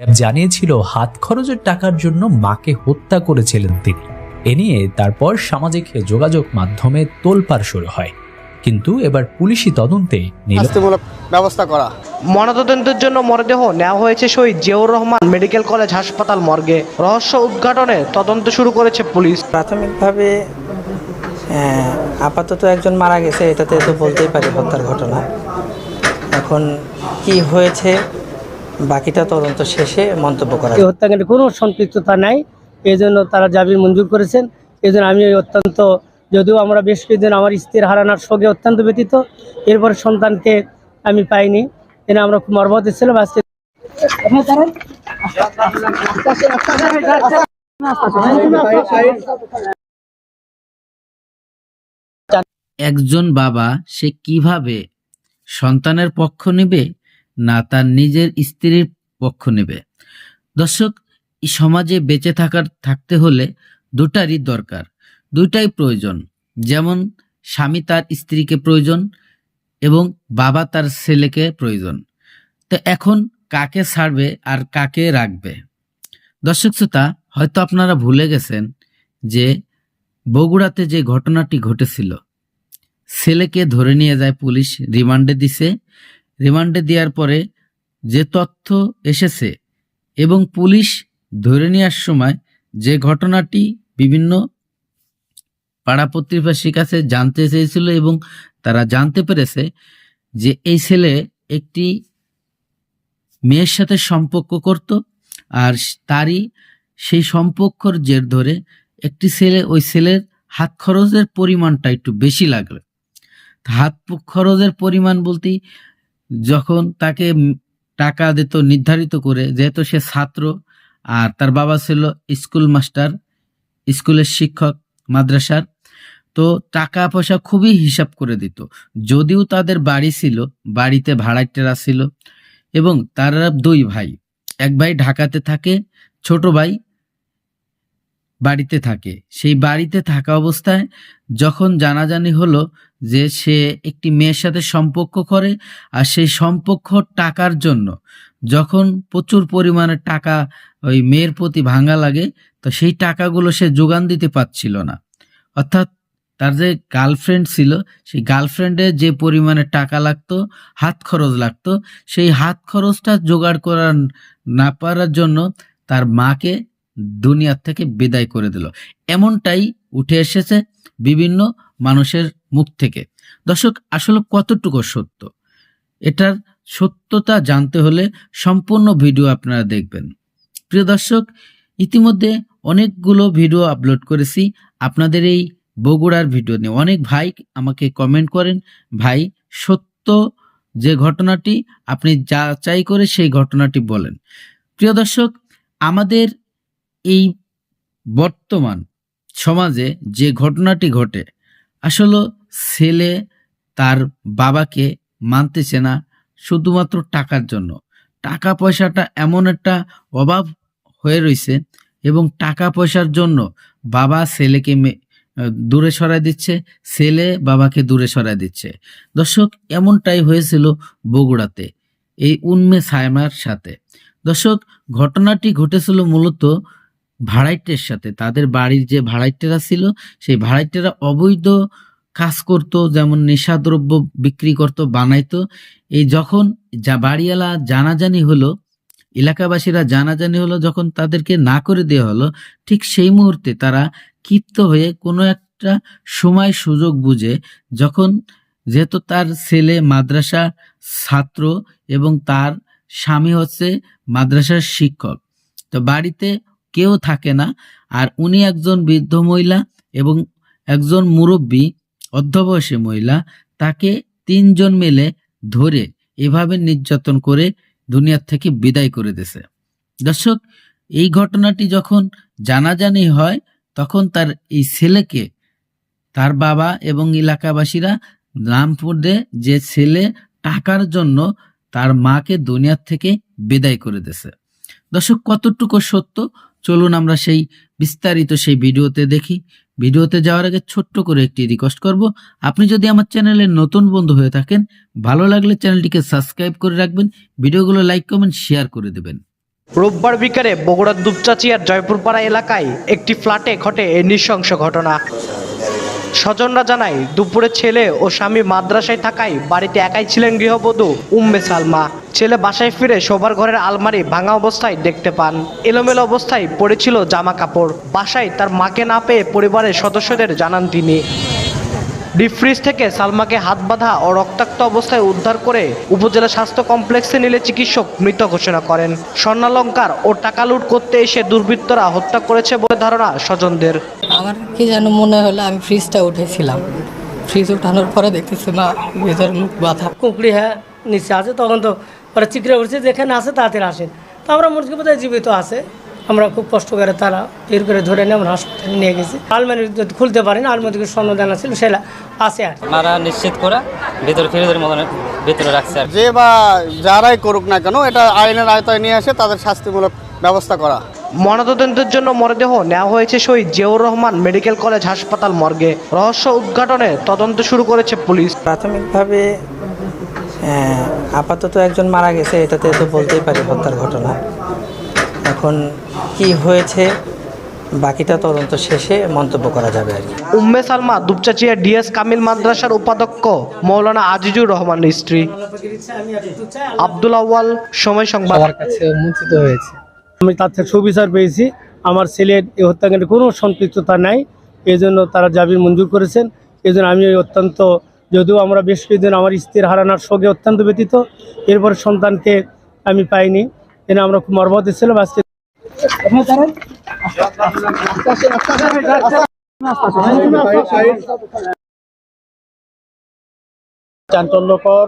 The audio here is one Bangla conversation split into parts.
র্যাব জানিয়েছিল হাত খরচের টাকার জন্য মাকে হত্যা করেছিলেন তিনি। এ নিয়ে তারপর সামাজিক যোগাযোগ মাধ্যমে তোলপাড় শুরু হয়। কিন্তু এবার পুলিশি তদন্তে শাস্তিমূলক ব্যবস্থা করা। ময়নাতদন্তের জন্য মরদেহ নেওয়া হয়েছে শহীদ জিয়াউর রহমান মেডিকেল কলেজ হাসপাতাল মর্গে। রহস্য উদ্ঘাটনে তদন্ত শুরু করেছে পুলিশ। প্রাথমিকভাবে আপাতত একজন মারা গেছে এটাতে তো বলতেই পারি হত্যার ঘটনা। এখন কি হয়েছে বাকিটা তদন্ত শেষে মন্তব্য করা এই হত্যাকাণ্ডে কোনো সম্পৃক্ততা নাই। এই জন্য তারা জামিন মঞ্জুর করেছেন। এই জন্য আমি অত্যন্ত যদিও আমরা বেশ কিছুদিন আমার স্ত্রীর হারানোর শোকে অত্যন্ত ব্যতীত এরপর সন্তানকে আমি পাইনি। এনে আমরা খুব মর্মাহত ছিলাম। আজকে একজন বাবা সে কীভাবে সন্তানের পক্ষ নেবে? না তার নিজের স্ত্রীর পক্ষ নেবে। দর্শক সমাজে বেঁচে থাকার, থাকতে হলে দুটারই দরকার। দুইটাই প্রয়োজন। যেমন, স্বামী তার স্ত্রীকে প্রয়োজন এবং বাবা তার ছেলেকে প্রয়োজন। তো এখন কাকে ছাড়বে আর কাকে রাখবে? দর্শক শ্রোতা, হয়তো আপনারা ভুলে গেছেন যে বগুড়াতে যে ঘটনাটি ঘটেছিল, ছেলেকে ধরে নিয়ে যায় পুলিশ, রিমান্ডে দিছে। রিমান্ডে দেওয়ার পরে যে তথ্য এসেছে এবং পুলিশ ধরে নেওয়ার সময় যে ঘটনাটি বিভিন্ন পাড়া প্রতিবেশীর কাছে জানতে চেয়েছিল এবং তারা জানতে পেরেছে যে এই ছেলে একটি মেয়ের সাথে সম্পর্ক করত আর তারই সেই সম্পর্কর জের ধরে একটি ছেলে ওই ছেলের হাত খরচের পরিমাণটা একটু বেশি লাগল। হাত খরচের পরিমাণ বলতেই যখন তাকে টাকা দিত নির্ধারিত করে, যেহেতু সে ছাত্র, আর তার বাবা ছিল স্কুল মাস্টার, স্কুলের শিক্ষক, মাদ্রাসার, তো টাকা পয়সা খুবই হিসাব করে দিত। যদিও তাদের বাড়ি ছিল, বাড়িতে ভাড়াটেরা ছিল, এবং তারা দুই ভাই। এক ভাই ঢাকাতে থাকে, ছোট ভাই বাড়িতে থাকে। সেই বাড়িতে থাকা অবস্থায় যখন জানাজানি হলো যে সে একটি মেয়ের সাথে সম্পর্ক করে আর সেই সম্পর্ক টাকার জন্য। যখন প্রচুর পরিমাণে টাকা ওই মেয়ের প্রতি ভাঙা লাগে, তো সেই টাকাগুলো সে যোগান দিতে পারছিল না। অর্থাৎ তার যে গার্লফ্রেন্ড ছিল, সেই গার্লফ্রেন্ডের যে পরিমাণে টাকা লাগতো, হাত খরচ লাগতো, সেই হাত খরচটা জোগাড় করার না পারার জন্য তার মাকে দুনিয়ার থেকে বিদায় করে দিল। এমনটাই উঠে এসেছে বিভিন্ন মানুষের মুখ থেকে। দর্শক, আসলে কতটুকু সত্য? এটার সত্যতা জানতে হলে সম্পূর্ণ ভিডিও আপনারা দেখবেন। প্রিয় দর্শক, ইতিমধ্যে অনেকগুলো ভিডিও আপলোড করেছি। আপনাদের এই বগুড়ার ভিডিও নিয়ে অনেক ভাই আমাকে কমেন্ট করেন, ভাই, সত্য যে ঘটনাটি, আপনি যাচাই করে সেই ঘটনাটি বলেন। প্রিয় দর্শক, আমাদের এই বর্তমান সমাজে যে ঘটনাটি ঘটে, আসলে ছেলে তার বাবাকে মানতেছে না শুধুমাত্র টাকার জন্য। টাকা পয়সাটা এমন একটা অভাব হয়ে রয়েছে এবং টাকা পয়সার জন্য বাবা ছেলেকে দূরে সরায় দিচ্ছে, ছেলে বাবাকে দূরে সরায় দিচ্ছে। দর্শক, এমনটাই হয়েছিল বগুড়াতে, এই উন্মে সায়মার সাথে। দর্শক, ঘটনাটি ঘটেছিল মূলত ভাড়াইটের সাথে, তাদের বাড়ির যে ভাড়াইটেরা ছিল, সেই ভাড়াইটেরা অবৈধ কাজ করত, যেমন নেশাদ্রব্য বিক্রি করত, বানাইতো। এই যখন যা বাড়িওয়ালা জানাজানি হলো, এলাকাবাসীরা জানাজানি হলো, যখন তাদেরকে না করে দেওয়া হলো, ঠিক সেই মুহূর্তে তারা ক্ষিপ্ত হয়ে কোনো একটা সময় সুযোগ বুঝে, যখন যেহেতু তার ছেলে মাদ্রাসা ছাত্র এবং তার স্বামী হচ্ছে মাদ্রাসার শিক্ষক, তো বাড়িতে কেউ থাকে না। আর উনি একজন বৃদ্ধ মহিলা এবং একজন মুরব্বী অর্ধবয়সী মহিলা, তাকে তিনজন মিলে ধরে এভাবে নির্যাতন করে দুনিয়ার থেকে বিদায় করে দিছে দর্শক, এই ঘটনাটি যখন জানাজানি হয়, তখন তার এই ছেলেকে, তার বাবা এবং এলাকাবাসীরা নামপুরে যে ছেলে টাকার জন্য তার মাকে দুনিয়ার থেকে বিদায় করে দিছে দর্শক, কতটুকু সত্য? চলুন আমরা সেই বিস্তারিত সেই ভিডিওতে দেখি। ভিডিওতে যাওয়ার আগে ছোট্ট করে একটি রিকোয়েস্ট করব। আপনি যদি আমার চ্যানেলে নতুন বন্ধু হয়ে থাকেন, ভালো লাগলে চ্যানেলটিকে সাবস্ক্রাইব করে রাখবেন, ভিডিওগুলো লাইক কমেন্ট শেয়ার করে দেবেন। রোববার বিকালে বগুড়ার দুপচাচিয়ার জয়পুরপাড়া এলাকায় একটি ফ্ল্যাটে ঘটে এই নৃশংস ঘটনা। স্বজনরা জানায়, দুপুরে ছেলে ও স্বামী মাদ্রাসায় থাকায় বাড়িতে একাই ছিলেন গৃহবধূ উম্মে সালমা। ছেলে বাসায় ফিরে শোবার ঘরের আলমারি ভাঙা অবস্থায় দেখতে পান। এলোমেলো অবস্থায় পড়েছিল জামা কাপড়। বাসায় তার মাকে না পেয়ে পরিবারের সদস্যদের জানান তিনি। ডিপ ফ্রিজ থেকে সালমাকে হাত বাঁধা ও রক্তাক্ত অবস্থায় উদ্ধার করে উপজেলা স্বাস্থ্য কমপ্লেক্সে নিলে চিকিৎসক মৃত ঘোষণা করেন। স্বর্ণালঙ্কার ও টাকা লুট করতে এসে দুর্বৃত্তরা হত্যা করেছে বলে ধারণা স্বজনদের। আমার কি যেন মনে হলো আমি ফ্রিজটা উঠেছিলাম। ফ্রিজ উঠানোর পরে দেখতেছি মা ভেতর মুখ বাঁধা। কুঁকড়ি হ্যাঁ নিচে আছে তখন তো ওরা চিকরে উঠছে যেখানে আছে তাড়াতাড়ি আসেন তো আমরা মনে জীবিত আছে। আমরা খুব কষ্ট করে তারা বের করে ধরে নিয়ে আমরা হাসপাতালে নিয়ে গেছি। আলমারি যদি খুলতে পারি না আলমারি থেকে স্বর্ণদানা ছিল সেটা আছে আর তারা নিশ্চিত করা ভেতরে ফিরোজের মতন ভেতরে রাখছে আর যে বা যারাই করুক না কেন এটা আইনের আয়তায় নিয়ে আসে তাদের শাস্তিমূলক ব্যবস্থা করা। ময়নাতদন্তের জন্য মরদেহ নেওয়া হয়েছে শহীদ জিয়াউর রহমান মেডিকেল কলেজ হাসপাতাল মর্গে। রহস্য উদ্ঘাটনে তদন্ত শুরু করেছে পুলিশ। প্রাথমিকভাবে আপাতত একজন মারা গেছে এটাতে তো বলতেই পারি হত্যার ঘটনা। এখন কি হয়েছে বাকিটা তদন্ত শেষে মন্তব্য করা যাবে আর কি। উম্মে সালমা দুপচাচিয়া ডিএস কামিল মাদ্রাসার উপাধ্যক্ষ মৌলানা আজিজুর রহমানের স্ত্রী। আব্দুল আওয়াল সময় সংবাদ। সবার কাছে মুচিত হয়েছে। আমি তার থেকে সুবিচার পেয়েছি। আমার ছেলের এই হত্যাকাণ্ডে কোনো সম্পৃক্ততা নাই। এই জন্য তারা জামিন মঞ্জুর করেছেন। এই জন্য আমি অত্যন্ত যদিও আমরা বেশ কিছুদিন আমার স্ত্রীর হারানোর শোকে অত্যন্ত ব্যতীত এরপর সন্তানকে আমি পাইনি। এনে আমরা খুব মর্মাহত ছিলাম আজকে। চাঞ্চল্যকর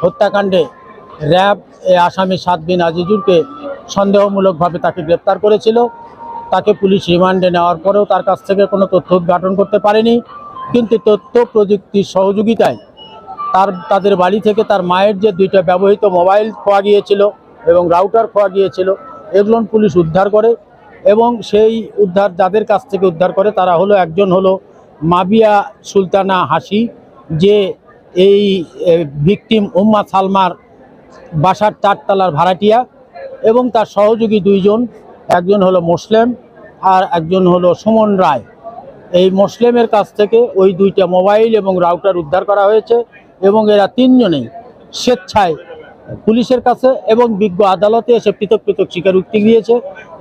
হত্যাকাণ্ডে র্যাব আসামি সাত বিন আজিজুরকে সন্দেহমূলকভাবে তাকে গ্রেপ্তার করেছিল। তাকে পুলিশ রিমান্ডে নেওয়ার পরেও তার কাছ থেকে কোনো তথ্য উদ্ঘাটন করতে পারেনি। কিন্তু তথ্য প্রযুক্তির সহযোগিতায় তার, তাদের বাড়ি থেকে তার মায়ের যে দুইটা ব্যবহৃত মোবাইল পাওয়া গিয়েছিল এবং রাউটার খোয়া গিয়েছিল। এগুলো পুলিশ উদ্ধার করে এবং সেই উদ্ধার যাদের কাছ থেকে উদ্ধার করে তারা হলো একজন হলো মাবিয়া সুলতানা হাসি, যে এই ভিকটিম উম্মা সালমার বাসার চারতলার ভাড়াটিয়া এবং তার সহযোগী দুইজন, একজন হলো মুসলিম আর একজন হলো সুমন রায়। এই মুসলিমের কাছ থেকে ওই দুইটা মোবাইল এবং রাউটার উদ্ধার করা হয়েছে এবং এরা তিনজনেই স্বেচ্ছায় পুলিশের কাছে এবং বিজ্ঞ আদালতে এসে পৃথক পৃথক স্বীকারোক্তি দিয়েছে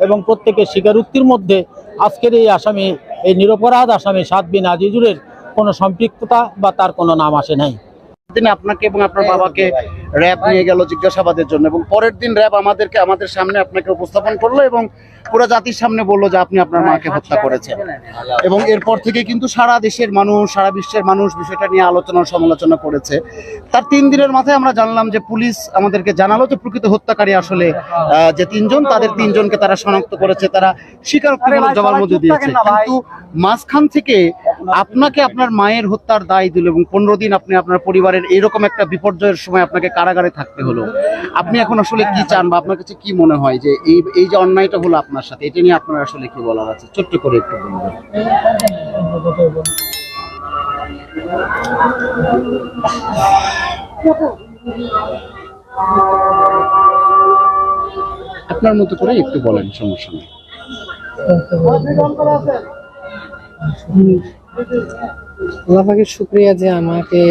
এবং প্রত্যেকের স্বীকারোক্তির মধ্যে আজকের এই আসামি, এই নিরপরাধ আসামি সাতবিন আজিজুরের কোনো সম্পৃক্ততা বা তার কোনো নাম আসে নাই। দিন আপনাকে এবং আপনার বাবাকে র্যাব নিয়ে গেল জিজ্ঞাসাবাদের জন্য এবং পরের দিন র্যাব আমাদেরকে আমাদের সামনে আপনাকে উপস্থাপন করল এবং পুরো জাতির সামনে বলল যে আপনি আপনার মাকে হত্যা করেছেন। এবং এরপর থেকে কিন্তু সারা দেশের মানুষ সারা বিশ্বের মানুষ বিষয়টা নিয়ে আলোচনা সমালোচনা করেছে। তার তিন দিনের মাথায় আমরা জানলাম যে পুলিশ আমাদেরকে জানালো যে প্রকৃত হত্যাকারী আসলে আহ, যে তিনজন তাদের তিনজনকে তারা শনাক্ত করেছে তারা স্বীকারোক্তিমূলক জবানবন্দি দিয়েছে। কিন্তু মাঝখান থেকে আপনাকে আপনার মায়ের হত্যার দায় দিল এবং পনেরো দিন আপনি আপনার পরিবারের এরকম একটা বিপর্যয়ের সময় আপনাকে কারাগারে থাকতে হলো। আপনি এখন আসলে কি চান বা আপনার কাছে কি মনে হয় যে এই এই যে অন্যায়টা হলো আপনার সাথে, এটা নিয়ে আপনার আসলে কি বলার আছে? ছোট্ট করে একটু বলবেন। আপনার মতো করে একটু বলেন, সমস্যা নেই। আল্লাহ পাকের শুক্রিয়া যে আমাকে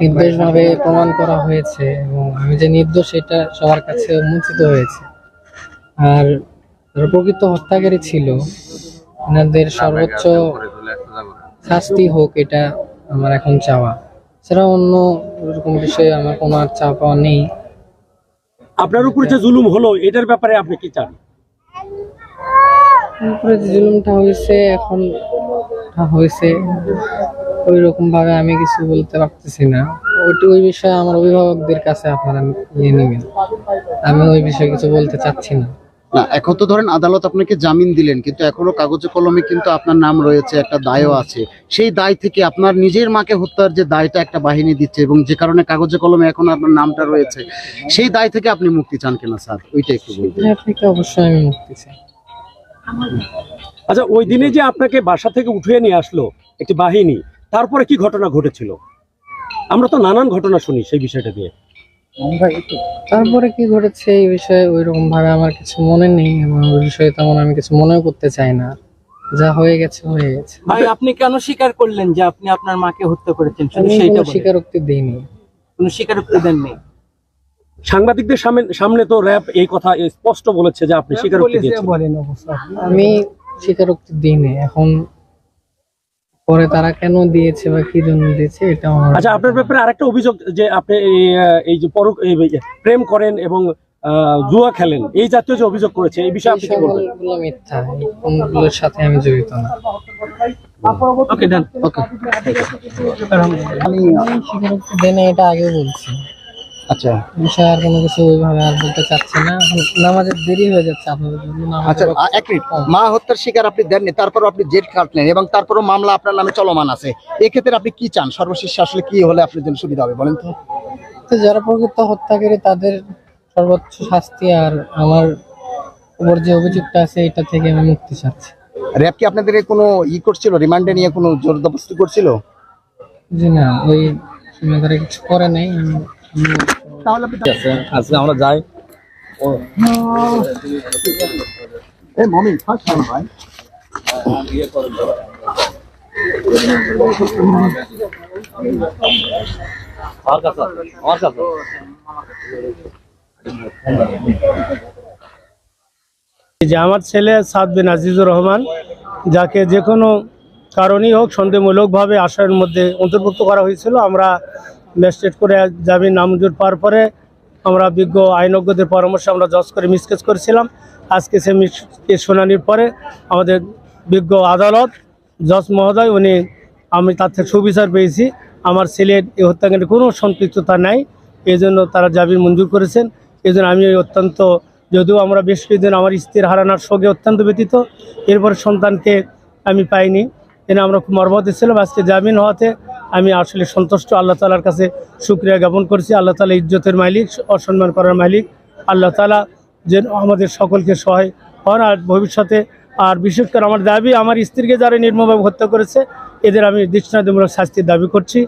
নির্দোষভাবে প্রমাণ করা হয়েছে এবং আমি যে নির্দোষ এটা সবার কাছে উন্মোচিত হয়েছে। আর যারা প্রকৃত হত্যাকারী ছিল ওনাদের সর্বোচ্চ শাস্তি হোক এটা আমার এখন চাওয়া। সেটা অন্য এরকম বিষয়ে আমার কোনো আর চাওয়া পাওয়া নেই। আপনার উপর যে জুলুম হলো এটার ব্যাপারে আপনি কি চান? উপরে যে জুলুমটা হয়েছে এখন হয়েছে ওই রকম ভাবে আমি কিছু বলতে পারতেছি না। ওইটি ওই বিষয়ে আমার অভিভাবকদের কাছে আপনারা নিয়ে নেবেন। আমি ওই বিষয়ে কিছু বলতে চাচ্ছি না। না এখন তো ধরেন আদালত আপনাকে জামিন দিলেন কিন্তু এখনও কাগজে কলমে কিন্তু আপনার নাম রয়েছে একটা দায়ও আছে। সেই দায় থেকে আপনার নিজের মাকে হত্যার যে দায়টা একটা বাহিনী দিচ্ছে এবং যে কারণে কাগজে কলমে এখন আপনার নামটা রয়েছে সেই দায় থেকে আপনি মুক্তি চান কিনা স্যার? ওইটা একটু বলবেন। থেকে অবশ্যই আমি মুক্তি চাই। আচ্ছা ওই দিনে যে আপনাকে বাসা থেকে উঠিয়ে নিয়ে আসলো একটি বাহিনী তারপরে কি ঘটনা ঘটেছিল? আমরা তো নানান ঘটনা শুনি সেই বিষয়টা দিয়ে। তারপরে কি ঘটেছে এই বিষয়ে ওই রকম ভাবে আমার কিছু মনে নেই এবং ওই বিষয়ে তেমন আমি কিছু মনেও করতে চাই না। যা হয়ে গেছে হয়ে গেছে। ভাই আপনি কেন স্বীকার করলেন যে আপনি আপনার মাকে হত্যা করেছেন? শুধু সেইটা স্বীকারোক্তি দিইনি। কোনো স্বীকারোক্তি দেননি? সাংবাদিকদের সামনে সামনে তো র্যাব এই কথা স্পষ্ট বলেছে যে আপনি স্বীকারোক্তি দিয়েছেন। বলেন অবশ্য আমি স্বীকারোক্তি দিইনি। এখন পরে তারা কেন দিয়েছে বা কি জন্য দিয়েছে এটা আচ্ছা আপনার ব্যাপারে আরেকটা অভিযোগ যে আপনি এই, যে পর প্রেম করেন এবং আহ, জুয়া খেলেন এই জাতীয় যে অভিযোগ করেছে এই বিষয়ে আপনি কি বলবেন? মিথ্যা। কোনগুলোর সাথে আমি জড়িত না। ওকে ডান ওকে আমি স্বীকারোক্তি দেয় না এটা আগে বলছি। আচ্ছা। বিষয়ে আর কোনো কিছু ওইভাবে আর বলতে চাচ্ছি না। নামাজের দেরি হয়ে যাচ্ছে আপনাদের জন্য আচ্ছা এক মিনিট। মা হত্যার শিকার আপনি দেননি আপনি জেট কাটলেন এবং তারপরও মামলা আপনার নামে চলমান আছে। এক্ষেত্রে আপনি কি চান? সর্বশেষ আসলে কি হলে আপনার জন্য সুবিধা হবে বলেন তো। তো যারা প্রকৃত হত্যাকারী তাদের সর্বোচ্চ শাস্তি আর আমার উপর যে অভিযুক্ত আছে এটা থেকে আমি মুক্তি চাচ্ছি। র্যাব কি আপনাদের কোনো ই করছিল? রিমান্ডে নিয়ে কোনো জোর জবরদস্তি করছিল? জি না ওই কিছু করে নাই। আজকে আমরা যাই। এই মমি ফার্স্ট ভাই? যে আমার ছেলে সাদ বিন আজিজুর রহমান যাকে যে কোনো কারণেই হোক সন্দেহমূলকভাবে আসার মধ্যে অন্তর্ভুক্ত করা হয়েছিল আমরা ম্যাজিস্ট্রেট করে জামিন নামঞ্জুর পাওয়ার পরে আমরা বিজ্ঞ আইনজ্ঞদের পরামর্শে আমরা জজ করে মিসকেজ করেছিলাম। আজকে সে মিসকেজ শুনানির পরে আমাদের বিজ্ঞ আদালত, জজ মহোদয়, উনি আমি তার থেকে সুবিচার পেয়েছি। আমার ছেলের এই হত্যাকাণ্ডে কোনো সম্পৃক্ততা নাই। এই জন্য তারা জামিন মঞ্জুর করেছেন। এই জন্য আমি অত্যন্ত, যদিও আমরা বেশ কিছুদিন আমার স্ত্রীর হারানোর শোকে অত্যন্ত ব্যতীত এরপর সন্তানকে আমি পাইনি। এনে আমরা খুব মর্মাহত ছিলাম, আজকে জামিন হওয়াতে আমি আসলে সন্তুষ্ট। আল্লাহ তালার কাছে শুক্রিয়া জ্ঞাপন করছি। আল্লাহ তালা ইজ্জতের মালিক, অসম্মান করার মালিক। আল্লাহ তালা যেন আমাদের সকলকে সহায় হন। আর ভবিষ্যতে আর বিশেষ করে আমার দাবি, আমার স্ত্রীকে যারা নির্মমভাবে হত্যা করেছে, এদের আমি দৃষ্টান্তমূলক শাস্তির দাবি করছি।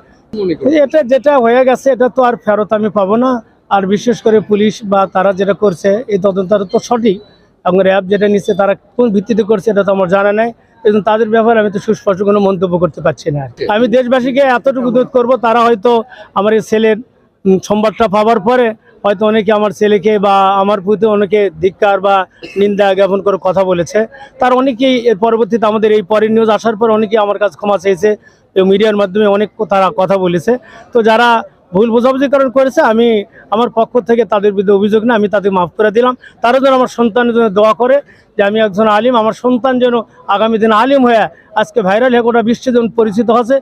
এটা যেটা হয়ে গেছে, এটা তো আর ফেরত আমি পাবো না। আর বিশেষ করে পুলিশ বা তারা যেটা করছে, এই তদন্তটা তো সঠিক। এবং র্যাব যেটা নিচ্ছে, তারা কোন ভিত্তিতে করছে, এটা তো আমার জানা নাই। এবং তাদের ব্যাপারে আমি তো সুস্পষ্ট কোনো মন্তব্য করতে পারছি না আমি দেশবাসীকে এতটুকু অনুরোধ করব, তারা হয়তো আমার এই ছেলের সংবাদটা পাওয়ার পরে হয়তো অনেকে আমার ছেলেকে বা আমার প্রতি অনেকে ধিক্কার বা নিন্দা জ্ঞাপন করে কথা বলেছে। তার অনেকেই এর পরবর্তীতে আমাদের এই পরের নিউজ আসার পর অনেকেই আমার কাছে ক্ষমা চেয়েছে। এবং মিডিয়ার মাধ্যমে অনেক তারা কথা বলেছে। তো যারা ভুল বোঝাবুঝি কারণ করেছে, আমি আমার পক্ষ থেকে তাদের বিরুদ্ধে অভিযোগ না, আমি তাদের মাফ করে দিলাম। তারা যেন আমার সন্তানের জন্য দোয়া করে যে আমি একজন আলিম, আমার সন্তান যেন আগামী দিন আলিম হয়ে আজকে ভাইরাল হয়ে গোটা বিশ্বে যেমন পরিচিত হচ্ছে